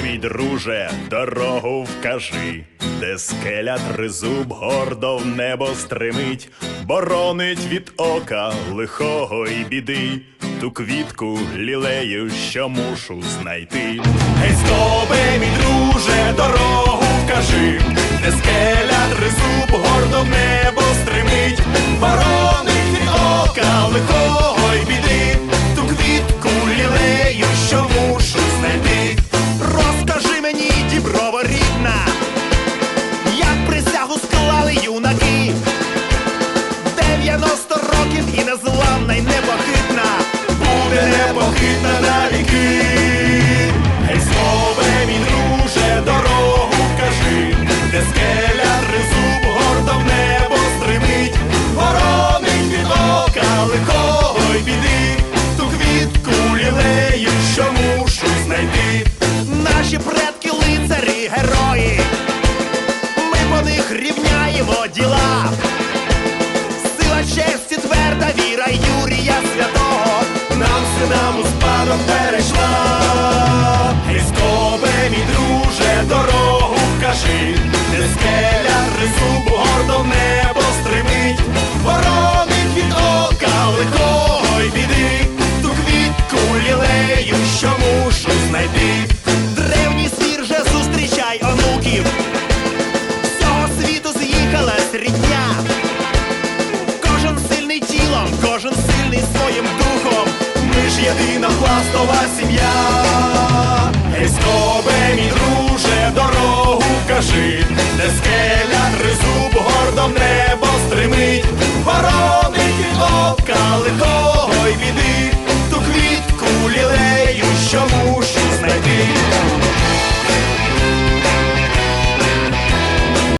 друже, дорогу вкажи, де скеля тризуб гордо в небо стримить, боронить від ока лихого й біди, ту квітку лілею, що мушу знайти. Гей, стобе, мій друже, 90 років і незламна, й непохитна, буде непохитна на віки. Гей, слове, мій друже, дорогу кажи, де скеля тризуб гордо в небо стримить, воронить від ока лихого й біди, ту квітку лілею, що мушу знайти. Наші предки лицарі, герої, ми по них рівняємо діла. У перейшла. Гей, скобе, мій друже, дорогу вкажи, де скеля тризуб гордо в небо стримить, воронить від ока лихого й біди, ту квітку лілею, що мушу знайти. Древній свір же зустрічай онуків, всього світу з'їхала срідня. Кожен сильний тілом, кожен сильний своїм духом. Ми ж єдина пластова сім'я. Ей, скобе, мій друже, дорогу кажи, де скеля тризуб гордо в небо стримить, воронить від ока лихо